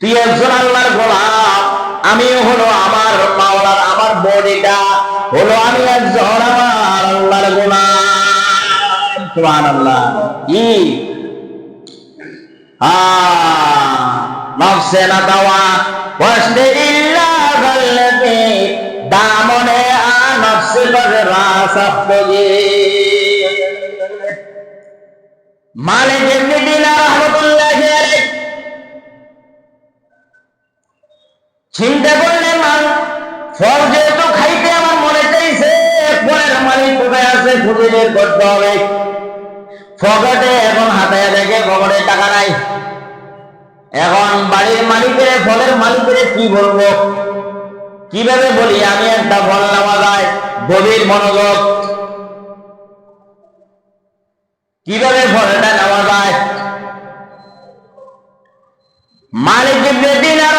তুই হলো আমার মাওলার আমার বডিটা হলো আমি একজন আমার আল্লাহর গোলাম। সুবহানাল্লাহ। কি? নফসে না দাওয়া। ওয়াসতে ইল্লা গাল্লাতি দামনে আ নফসে বগরা সফতগি। মালিক চিন্তা করলে মান ফল যেহেতু খাইতে আমার মনে চাইছে পরের মালিক কোথায় আছে খুঁজে করতে হবে? ফগটে এখন হাতায় দেখে ফগটে টাকা নাই। এখন বাড়ির মালিকের, ফলের মালিকের কি বলব? কীভাবে বলি, আমি একটা ফল নেওয়া যায়, গভীর মনোযোগ। কীভাবে ফলটা নেওয়া যায়? মালিক ইবনে দিনার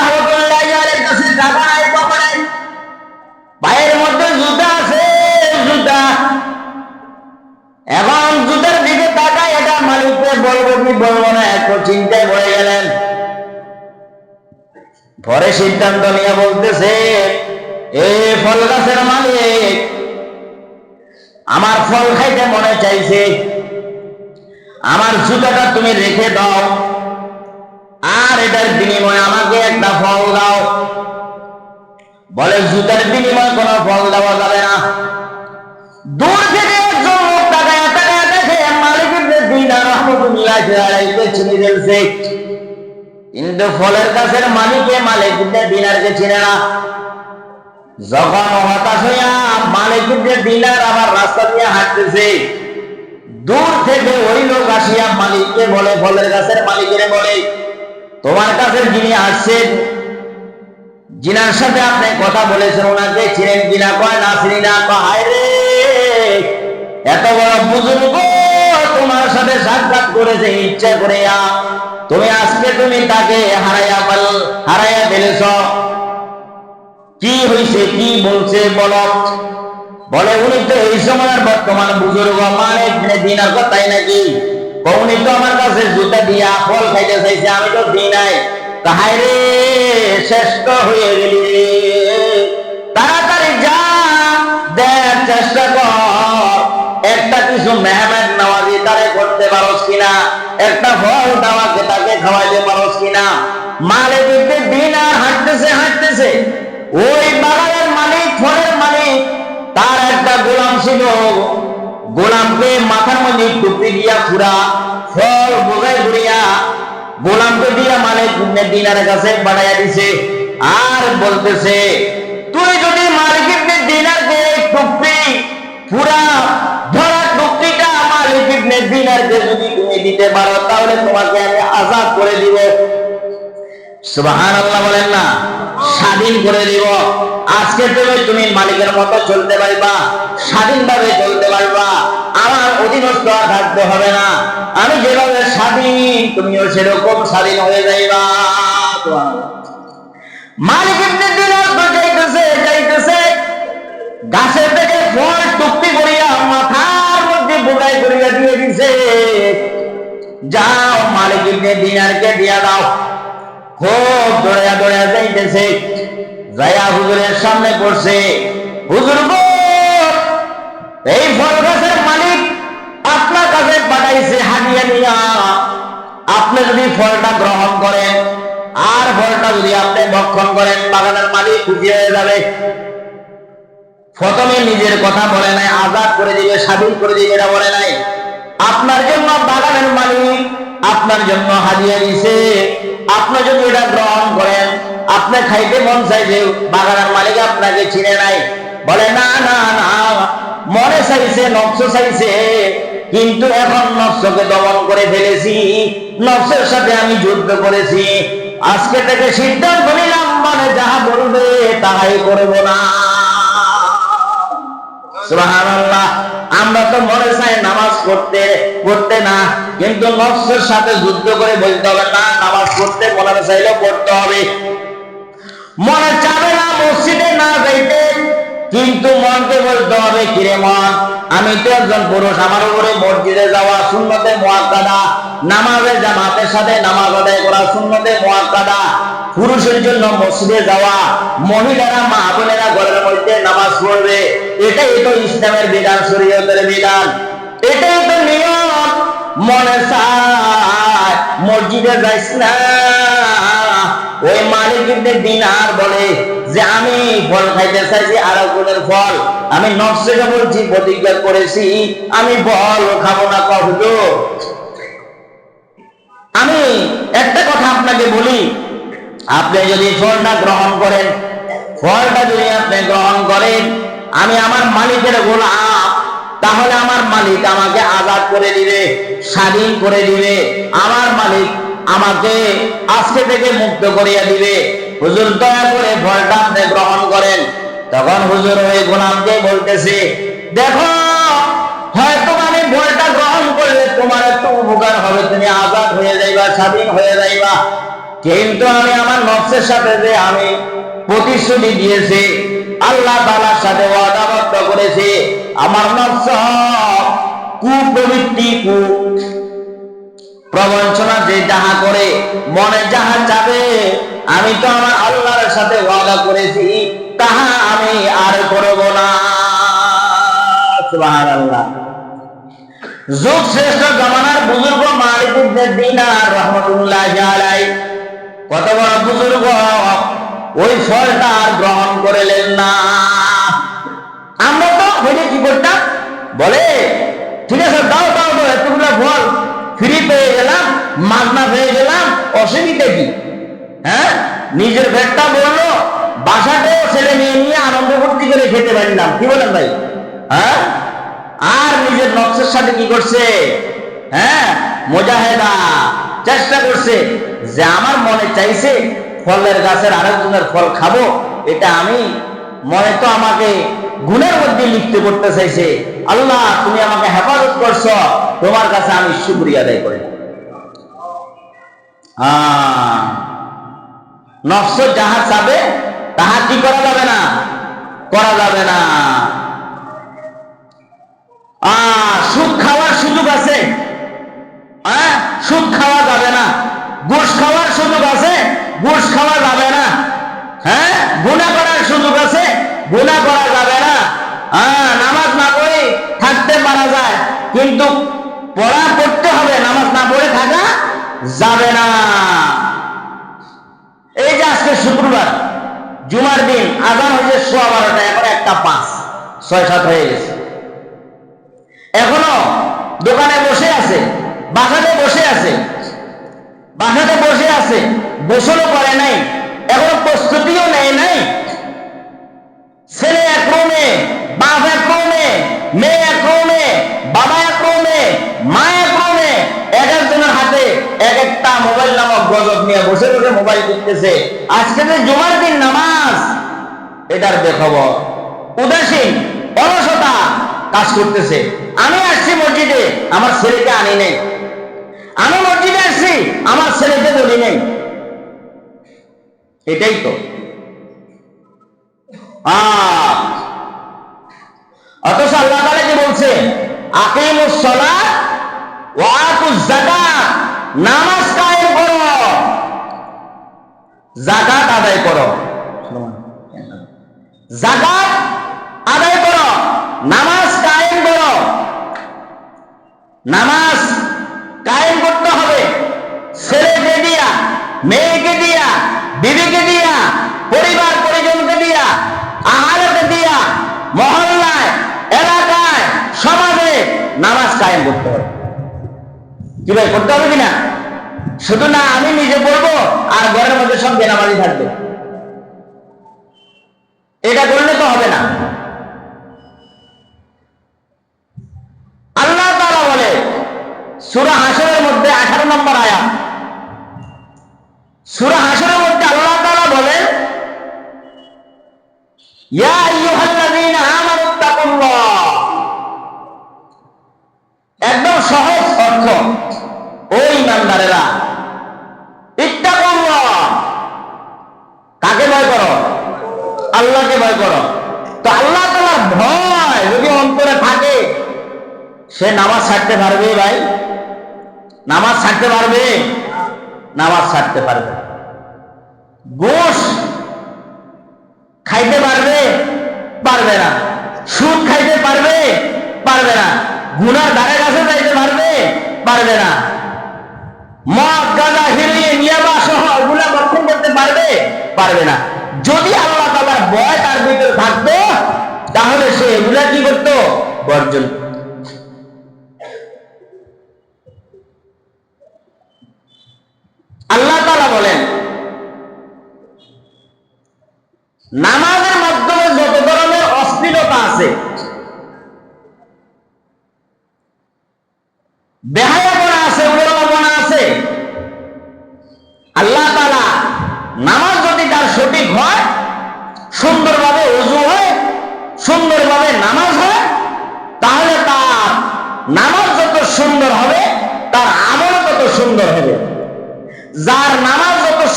বলব বলব না এত চিন্তায় পড়ে গেলেন। পরে সিদ্ধান্ত নিয়ে বলতেছে, এ ফল গাছের মালিক, আমার ফল খাইতে মনে চাইছে। আমার জুতাটা তুমি রেখে দাও, আর এটার বিনিময়ে আমাকে একটা ফল দাও। বলে জুতার বিনিময়ে কোনো ফল দেওয়া যাবে না। ফেলছে কিন্তু ফলের গাছের মালিকে দিনারকে চিনে না। যখন হতাশ হইয়া দিনার আবার রাস্তা দিয়ে হাঁটতেছে, দূর থেকে ওই লোক আসিয়া মালিককে বলে, ফলের গাছের মালিকের বলে, তোমার কাছে যিনি আসছেন জিনার সাথে আপনি কথা বলেছেন, ওনাকে ছিলেন কিনা? কয় না চিনি না কয় রে এত বড় বুজুর্গ তোমার সাথে সাক্ষাৎ করেছে ইচ্ছা করে তুমি আজকে তুমি তাকে হারাইয়া পাল হারাইয়া ফেলেছ। কি হয়েছে কি বলছে, বলো। বলে, উনি তো এই সময়ের বর্তমান বুজুর্গ মানে নাকি? তো আমার কাছে জুতা দিয়া ফল খাইতে চাইছে, আমি তো দিই নাই। তাহাই রে শ্রেষ্ঠ হয়ে গেলি তাড়াতাড়ি যা দেখ চেষ্টা কর। একটা কিছু মেহনত নওয়াজি তারে করতে পারোস কিনা? একটা ফল দাওয়াকে তাকে খাওয়াইতে পারোস কিনা? মালে দিতে আর হাঁটতেছে হাঁটতেছে। ওই বাগানের মালিক, ফলের মালিক, তার একটা গোলাম ছিল। গোলামকে মাথার মধ্যে টুপি দিয়া পুরা ফল বোঝাই ঘুরিয়া গোলামকে দিয়া মালিক দিনার কাছে বাড়াইয়া দিছে। আর বলতেছে, তুই যদি মালিকের দিনারকে টুপি পুরা ধরা টুপিটা মালিকের যদি তুমি দিতে পারো, তাহলে তোমাকে আমি আজাদ করে দিব। সুবাহান আল্লাহ বলেন না, স্বাধীন করে দিব। আজকে তুমি তুমি মালিকের মতো চলতে পারবা, স্বাধীনভাবে চলতে পারবা। আমার অধীনস্থ থাকতে হবে না। আমি যেভাবে স্বাধীন, তুমিও সেরকম স্বাধীন হয়ে যাইবা। মালিক ইবনে যাইতেছে যাইতেছে। গাছের থেকে দিয়ে যাও মালিক দিনারকে দিয়া দাও। খুব দৌড়া দৌড়া যাইতেছে। যাইয়া হুজুরের সামনে পড়ছে। হুজুর এই ফল গাছের মালিক আপনার কাছে পাঠাইছে হাদিয়া নিয়া আপনি যদি ফলটা গ্রহণ করেন, আর ফলটা যদি আপনি ভক্ষণ করেন, বাগানের মালিক খুশি হয়ে যাবে। প্রথমে নিজের কথা বলে নাই, আজাদ করে দিবে, স্বাধীন করে দিবে, এটা বলে নাই। আপনার জন্য বাগানের মালিক, আপনার জন্য হাজিয়া দিছে। আপনি যদি এটা গ্রহণ করেন, আপনি খাইতে মন চাইছে বাগানের মালিক আপনাকে চিনে নাই। বলে, না না না, মনে চাইছে, নকশ চাইছে, কিন্তু এখন নকশকে দমন করে ফেলেছি। নকশের সাথে আমি যুদ্ধ করেছি। আজকে থেকে সিদ্ধান্ত নিলাম মানে যাহা বলবে তাহাই করব না। সুবহানাল্লাহ। আমরা তো মনে চাই নামাজ পড়তে পড়তে না, কিন্তু নফসের সাথে যুদ্ধ করে বলতে হবে, না, নামাজ পড়তে মনে চাইলেও পড়তে হবে। মনে চাবে না মসজিদে না যাইতে, কিন্তু মনকে বলতে হবে, কিরে মন, আমি তো একজন পুরুষ, আমার উপরে মসজিদে যাওয়া শূন্যতে মোয়াক্কাদা নামাজে জামাতের সাথে নামাজ আদায় করা শূন্যতে মোয়াক্কাদা পুরুষের জন্য মসজিদে যাওয়া, মহিলারা মা বোনেরা ঘরের মধ্যে নামাজ পড়বে, এটাই তো ইসলামের বিধান, শরীয়তের বিধান। এটাই তো নিয়ম। মনে চায় মসজিদে যাইস না। ওই মালিক দিনার বলে যে, আমি ফল খাইতে চাইছি আরেকজনের ফল। আমি নকশাকে বলছি প্রতিজ্ঞা করেছি, আমি ফল খাব না কখনো। আমি একটা কথা আপনাকে বলি আপনি যদি ফলটা গ্রহণ করেন, ফলটা যদি আপনি গ্রহণ করেন, আমি আমার মালিকের গোলাম, তাহলে আমার মালিক আমাকে আজাদ করে দিবে, স্বাধীন করে দিবে, আমার মালিক আমাকে আজকে থেকে মুক্ত করিয়া দিবে। হুজুর, দয়া করে ফলটা আপনি গ্রহণ করেন। তখন হুজুর ওই গোলামকে বলতেছে, দেখো, হয়তো আমি ফলটা গ্রহণ করলে তোমার একটু উপকার হবে, তুমি আজাদ হয়ে যাইবা, স্বাধীন হয়ে যাইবা। কিন্তু আমি আমার নফসের সাথে যে আমি প্রতিশ্রুতি দিয়েছি, আল্লাহ তালার সাথে ওয়াদাবদ্ধ করেছি, আমার নফস কুপ্রবৃত্তি কু প্রবঞ্চনা যে যাহা করে মনে যাহা চাবে আমি তো আমার আল্লাহর সাথে ওয়াদা করেছি, তাহা আমি আর করব না। সুবহানাল্লাহ। যুগ শ্রেষ্ঠ জমানার বুজুর্গ মালিক দিনার রহমাতুল্লাহ আলাই কত বড় বুজুর্গ? ওই ফলটা আর গ্রহণ করিলেন না। আমরা তো হইলে কি করতাম? বলে, ঠিক আছে, দাও দাও দাও, এতগুলো ফল ফ্রি পেয়ে গেলাম, মাগনা পেয়ে গেলাম, অসুবিধা কি? হ্যাঁ? নিজের পেটটা বলল, বাসাতেও ছেলে মেয়ে নিয়ে আনন্দ ফুর্তি করে খেতে পারলাম কি বলেন ভাই? হ্যাঁ? আর নিজের নকশের সাথে কি করছে? হ্যাঁ? মোজাহেদা। চেষ্টা করছে যে আমার মনে চাইছে ফলের গাছের আরেকজনের ফল খাব। এটা আমি মনে তো আমাকে গুণের মধ্যে লিখতে করতে চাইছে। আল্লাহ, তুমি আমাকে হেফাজত করছ, তোমার কাছে আমি শুক্রিয়া আদায় করি। যাহা চাবে, তাহা কি করা যাবে না? করা যাবে না। সুদ খাওয়ার সুযোগ আছে। সুদ খাওয়া যাবে না। ঘুষ খাওয়ার সুযোগ আছে? ঘুষ খাওয়া যাবে না। হ্যাঁ? গুণা করার সুযোগ আছে? গুণা করা যাবে না। হ্যাঁ নামাজ না পড়ে থাকতে পারা যায়। কিন্তু পড়া পড়তে হবে, নামাজ না পড়ে থাকা যাবে না। এই যে আজকে শুক্রবার, জুমার দিন, আজান হয়েছে সোয়া বারোটা, এখন একটা পাঁচ, ছয়, সাত হয়ে গেছে। এখনও দোকানে বাসাতে বসে আছে। বাসাতে বসে আছে। গোসলও করে নাই। এখনও প্রস্তুতিও নেয় নাই। ছেলে এক রুমে বাপ এক মেয়ে এক রুমে বাবা এক মা এক রুমে এক একজনের হাতে এক একটা মোবাইল নামক গজব নিয়ে বসে বসে মোবাইল দেখতেছে আজকে যে জুমার দিন নামাজ। এটার বেখবর। উদাসীন, অলসতা কাজ করতেছে। আমি আসছি মসজিদে, আমার ছেলেকে আনি নেই। আমি মসজিদে আসছি, আমার ছেলেকে বলি নেই। এটাই তো। অথচ আল্লাহ তাআলা কি বলছে? আকিমুস সালাত ওয়া আতুজ যাকাত নামাজ কায়েম করো। যাকাত আদায় করো। আদায় নামাজ কায়েম করতে হবে। কি ভাই, করতে হবে কিনা? শুধু না, আমি নিজে পড়ব আর ঘরের মধ্যে সব বেনামাজি থাকবে। এটা করলে তো হবে না। আল্লাহ তাআলা বলে, সুরা হাসরের মধ্যে 18 নম্বর আয়া সুরা হাসরের মধ্যে আল্লাহ তাআলা বলে, ইয়া আইয়ুহাল্লাযীনা আমানু তাকুল্লাহ একদম সহজ অর্থ ও ইমানদারেরা ইত্তাকুল্লাহ কাকে ভয় করো আল্লাহকে ভয় করো তো আল্লাহ তাআলার ভয় যদি অন্তরে থাকে সে নামাজ ছাড়তে পারবে ভাই? নামাজ ছাড়তে পারবে? নামাজ ছাড়তে পারবে। ঘুষ খাইতে পারবে? পারবে না। সুদ খাইতে পারবে? পারবে না। গুনার ধারে কাছে যাইতে পারবে? পারবে না। মদ, গাঁজা হিরোইন ইয়াবা সহ ওগুলা বক্ষণ করতে পারবে? পারবে না। যদি আল্লাহ তাআলার ভয় তার ভিতরে থাকতো, তাহলে সে এগুলা কি করতো? বর্জন করতো। আল্লাহ তালা বলেন নামাজের মাধ্যমে যত ধরনের অস্থিরতা আছে বেহায়াপনা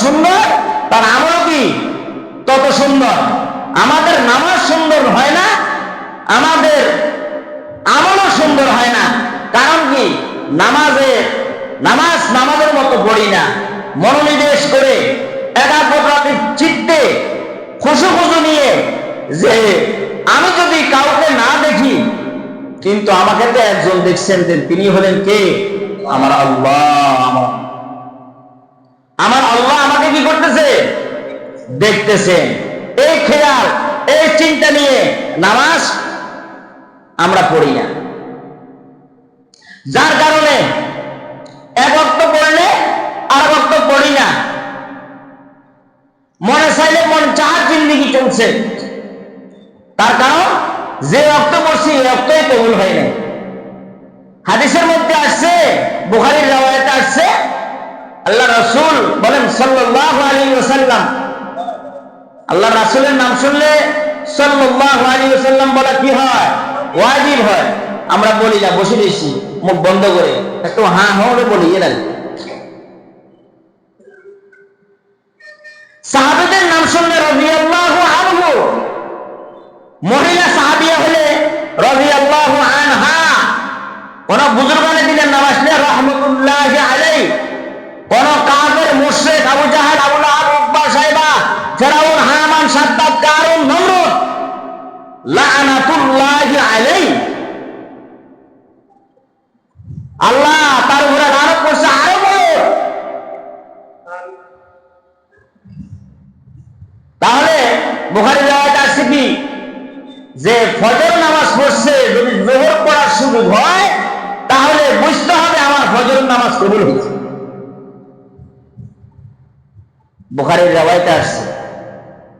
সুন্দর, তার আমল কি তত সুন্দর। আমাদের নামাজ সুন্দর হয় না, আমাদের আমলও সুন্দর হয় না। কারণ কি? নামাজে, নামাজ নামাজের মতো পড়ি না। মনোনিবেশ করে একাগ্রতার চিত্তে খুশু খুশু নিয়ে যে আমি যদি কাউকে না দেখি, কিন্তু আমাকে তো একজন দেখছেন, তিনি হলেন কে? আমার আল্লাহ, আমার আল্লাহ আমাকে কি করতেছে দেখতেছেন। এই খেয়াল, এই চিন্তা নিয়ে নামাজ আমরা পড়ি না। যার কারণে এক অক্ত পড়লে আর অক্ত পড়ি না। মনে চাইলে মন চাহার জিন্দিগি চলছে। তার কারণ, যে রক্ত পড়ছি রক্তই কবুল হয় নাই। হাদিসের মধ্যে আসছে, বুখারির রাওয়ায়াতে আসছে, আল্লাহ রাসূল বলেন, সাল্লাল্লাহু আলাইহি ওয়াসাল্লাম আল্লাহ রাসুলের নাম শুনলে সাল্লাল্লাহু আলাইহি ওয়াসাল্লাম বলা কি হয়? ওয়াজিব হয়। আমরা বলি না বসে দিয়েছি মুখ বন্ধ করে। একটু হ্যাঁ করে বলি এরা সাহাবেদের নাম শুনলে রাদিয়াল্লাহু আনহু। মহিলা সাহাবিয়া হলে রাদিয়াল্লাহু আনহা। কোন বুজুর্গানে দিলেন নাম আসলে রহমতুল্লাহ আলাই কোন কাফের, মুশরিক, আবু জাহাল, আবু আলাই আল্লাহ তার উপরে লানত করছে, আরও তাহলে বুখারী রাওয়ায়াত আসছে কি? যে ফজর নামাজ পড়ছে, যদি জোহর পড়ার সুযোগ হয়, তাহলে বুঝতে হবে আমার ফজর নামাজ কবুল হয়েছে। বুখারের রেওয়ায়তে আসছে।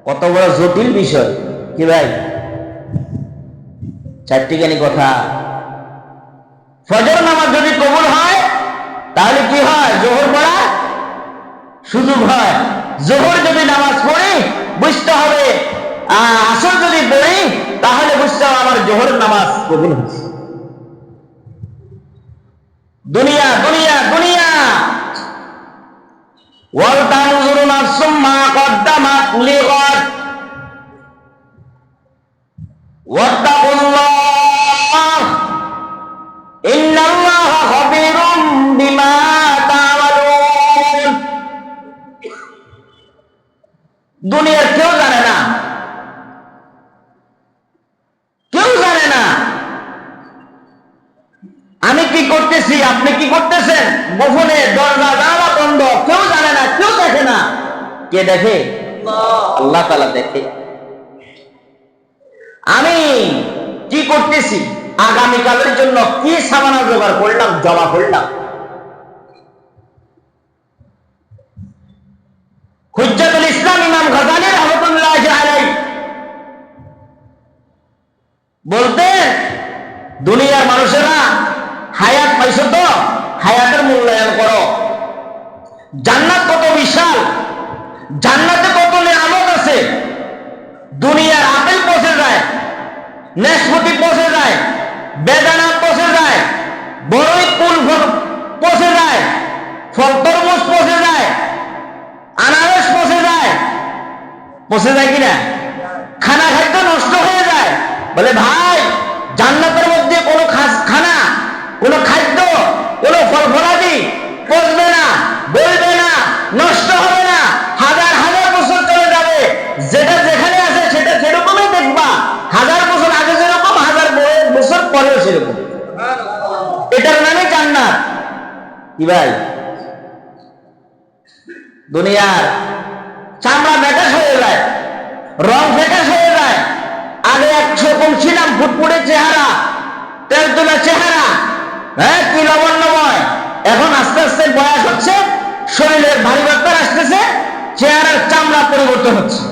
কত বড় জটিল বিষয়। কি ভাই? চারটিখানি কথা। ফজর নামাজ যদি কবুল হয়, তাহলে কি হয়? জোহর পড়া সুযোগ হয়। জোহর যদি নামাজ পড়ি, বুঝতে হবে আসর যদি পড়ি, তাহলে বুঝতে হবে আমার জোহর নামাজ কবুল হয়েছে। দুনিয়া দুনিয়া দুনিয়া। ওয়াত্তাকুল্লাহ দুনিয়ার কেউ জানে না। কেউ জানে না। আমি কি করতেছি? আপনি কি করতেছেন? গোপনে দরজা, জানালা বন্ধ। কেউ জানে না, কেউ দেখে না। কে দেখে? আল্লাহ তালা দেখে। আমি কি করতেছি? আগামীকালের জন্য কি সামানা জোগাড় করলাম জমা করলাম? হুজ্জাতুল ইসলাম ইমাম গাজালি রহমতুল্লাহ আলাই বলতেন দুনিয়ার মানুষেরা হায়াত পাইছো তো, হায়াতের মূল্যায়ন করো। জান্নাত কত বিশাল, জান্নাতে কত নিয়ামত আছে। দুনিয়ার আপেল পচে যায়, নেশপতি পচে যায়, বেদানা পচে যায় কিনা? খানা খাদ্য নষ্ট হয়ে যায়। বলে, ভাই, জান্নাতের মধ্যে কোনো খানা, কোনো খাদ্য, কোনো ফল ফলাদি পচবে না বলবে না, নষ্ট হবে না, হাজার হাজার বছর চলে যাবে। যেটা যেখানে আছে সেটা সেরকমই দেখবা। হাজার বছর আগে যেরকম, হাজার বছর পরেও সেরকম। এটার নামে জান্নাত। কি ভাই? দুনিয়ার চামড়া ব্যাটাস হয়ে যায়। রং ফেকাস হয়ে যায়। আগে একরকম ছিলাম ফুটফুটে চেহারা তেল তোলা চেহারা হ্যাঁ কি লবণ্যময় এখন আস্তে আস্তে বয়স হচ্ছে, শরীরের ভারী ব্যাপার আসতেছে, চেহারার চামড়া পরিবর্তন হচ্ছে।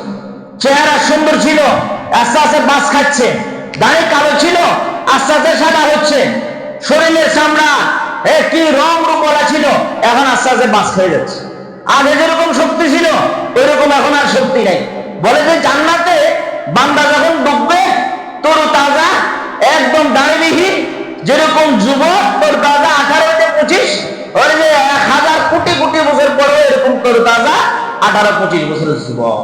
চেহারা সুন্দর ছিল, আস্তে আস্তে বাস খাচ্ছে। দাড়ি কালো ছিল, আস্তে আস্তে সাদা হচ্ছে। শরীরের চামড়া, এ কি রং রূপলা ছিল, এখন আস্তে আস্তে বাস খেয়ে যাচ্ছে। আগে যেরকম শক্তি ছিল, ওইরকম এখন আর শক্তি নাই। বলে যে জান্নাতে বান্দা যখন ডুববে তোর তাজা একদম দাঁড়িবিহীন যেরকম যুবক তোর তাজা আঠারো থেকে পঁচিশ ওই যে এক হাজার কোটি কোটি বছর পরে এরকম তোর তাজা আঠারো পঁচিশ বছরের যুবক।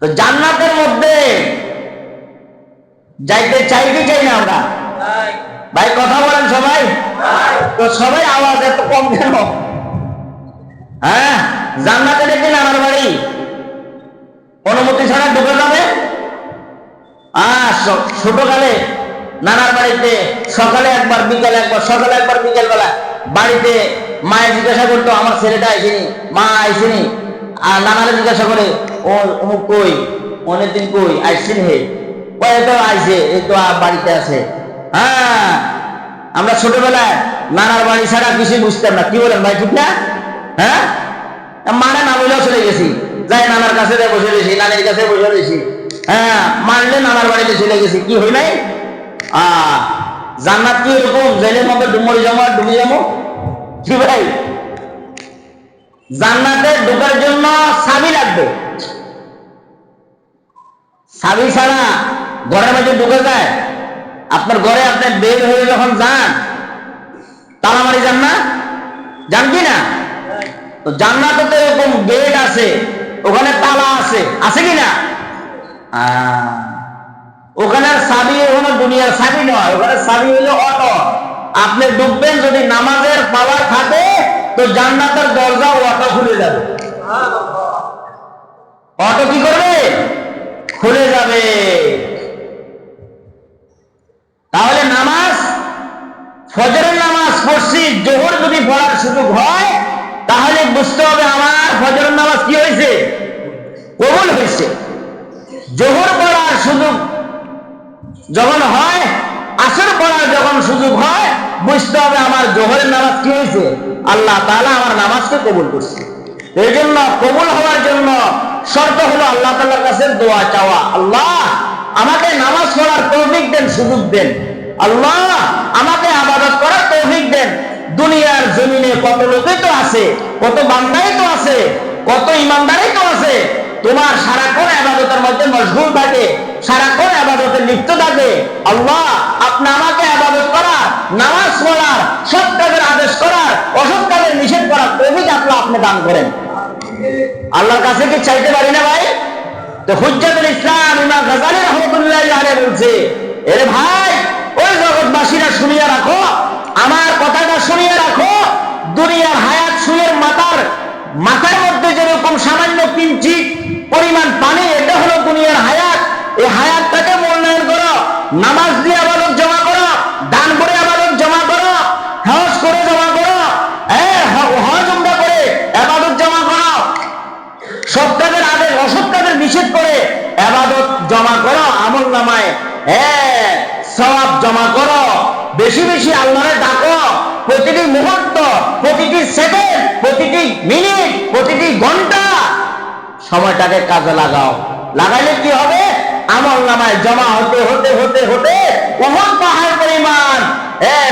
তো জান্নাতের মধ্যে যাইতে চাই কি চাই না আমরা? ভাই কথা বলেন সবাই। তো সবাই আওয়াজ এত কম কেন? হ্যাঁ জান্নাতে দেখি নানার বাড়ি। অনুমতি ছাড়া ঢুকে যাবে। ছোটকালে নানার বাড়িতে সকালে একবার, বিকালে একবার, সকালে একবার বিকেল বেলা বাড়িতে মায়ের জিজ্ঞাসা করতো, আমার ছেলেটা আইসিনি মা আইসিনি আর নানারে জিজ্ঞাসা করে, ও, অমুক কই? অনেকদিন কই? আইসিন হে। ও তো আইসে, এই তো বাড়িতে আছে। হ্যাঁ আমরা ছোটবেলায় নানার বাড়ি ছাড়া কিছুই বুঝতাম না। কি বলেন ভাই, ঠিক না? হ্যাঁ? মানে না চলে গেছি। যাই, নানার কাছে বসে রয়েছি, নানির কাছে বসে রয়েছি। হ্যাঁ মানলে নানার বাড়িতে চলে গেছি। কি হই নাই? আহ জান্নাত কি এরকম? জেলের মধ্যে ডুমরি জমা ডুবে যাব? কি ভাই? জান্নাতে ঢোকার জন্য সাবি লাগবে। সাবি ছাড়া ঘরের মধ্যে ঢুকে যায়? আপনার ঘরে আপনি বের হয়ে যখন যান তালা মারি যান না? যান কি না? তো জান্নাতে তো এরকম গেট আছে, ওখানে তালা আছে আছে কি না ওখানে সাবি ওখানে দুনিয়ার সাবি নয়, ওখানে সাবি হলো অটো। আপনি ডুববেন যদি নামাজের পাওয়ার থাকে, তো জান্নাতের দরজা অটো খুলে যাবে। অটো কি করবে? খুলে যাবে। তাহলে নামাজ, ফজরের নামাজ পড়ছি, জোহর যদি পড়ার সুযোগ হয় তাহলে বুঝতে হবে আমার ফজরের নামাজ কি হয়েছে? কবুল হয়েছে। জোহর পড়ার সুযোগ যখন হয়, আসর পড়ার যখন সুযোগ হয়, বুঝতে হবে আমার জোহরের নামাজ কি হয়েছে? আল্লাহ তাআলা আমার নামাজকে কবুল করছে। এই জন্য কবুল হওয়ার জন্য শর্ত হলো আল্লাহ তাআলার কাছে দোয়া চাওয়া। আল্লাহ, আমাকে নামাজ পড়ার তৌফিক দেন, সুযোগ দেন। আল্লাহ, আমাকে আবাদত করার তৌফিক দেন। দুনিয়ার জমিনে কত লোকই তো আছে, কত বান্দাই তো আছে, কত ইমানদারই তো আছে। তোমার সারাক্ষণ আবাদতের মধ্যে মশগুল থাকে, সারাক্ষণ আবাদতে লিপ্ত থাকে। আল্লাহ, আপনি আমাকে আবাদত করার, নামাজ পড়ার, সৎ কাজের আদেশ করার, অসৎ কাজের নিষেধ করার তৌফিক আপনার আপনি দান করেন। আল্লাহর কাছে কি চাইতে পারি না ভাই? তো হুজ্জাতুল ইসলাম ইমাম গাজালি রহমতুল্লাহ বলছে, এরে ভাই, ওই জগৎবাসীরা শুনিয়া রাখো আমার কথাটা শুনিয়ে রাখো। দুনিয়ার হায়াত সুয়ের মাথার মাথার মধ্যে যেরকম সামান্য কিঞ্চিত পরিমাণ পানি, এটা হলো দুনিয়ার হায়াত। এই হায়াতটাকে মূল্যায়ন করো। নামাজ দিয়ে আবাদত জমা করো। দান করে আবাদত জমা করো। হজ করে জমা করো। হ্যাঁ হজ, উমরা করে আবাদত জমা করো। সৎ কাজের আদেশ অসৎ কাজের নিষেধ করে আবাদত জমা করো। আমল নামায় হ্যাঁ সওয়াব জমা করো। বেশি বেশি আল্লাহরে ডাকো। প্রতিটি মুহূর্ত, প্রতিটি সেকেন্ড প্রতিটি মিনিট প্রতিটি ঘণ্টা। সময়টাকে কাজে লাগাও। লাগাইলে কি হবে? আমল নামায় জমা হতে হতে হতে হতে কখন পাহাড় পরিমাণ।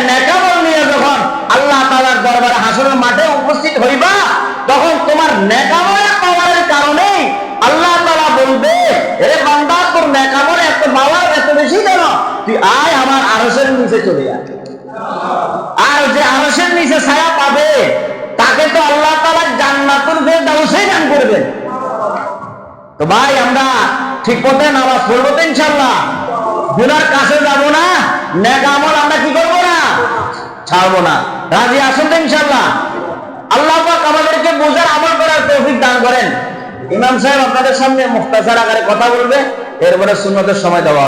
নেকামল নিয়ে যখন আল্লাহ তাআলার দরবারে হাসরের মাঠে উপস্থিত হইবা, তখন তোমার নেকামলের পাওয়ারের কারণে আল্লাহ তালা বলবে এ বান্দা, তোর নেকামল এত পাওয়ার এত বেশি কেন? তুই আয় আরশের নিচে চলে আয় আর যে আরশের নিচে ছায়া পাবে, তাকে তো আল্লাহ তাআলা জান্নাতুল ফেরদাউসে দান করবেন। তো ভাই, আমরা ঠিক পথে নামাজ পড়ব তো ইনশাল্লাহ গুনার কাছে যাব না, নেক আমল আমরা কি করব না? ছাড়বো না। রাজি আসুন তো ইনশাল্লাহ আল্লাহ পাক আমাদেরকে বোঝার আমল করার তৌফিক দান করেন। ইমাম সাহেব আপনাদের সামনে মুখতাসার আকারে কথা বলবে, এরপরে সুন্নতের সময় দেওয়া।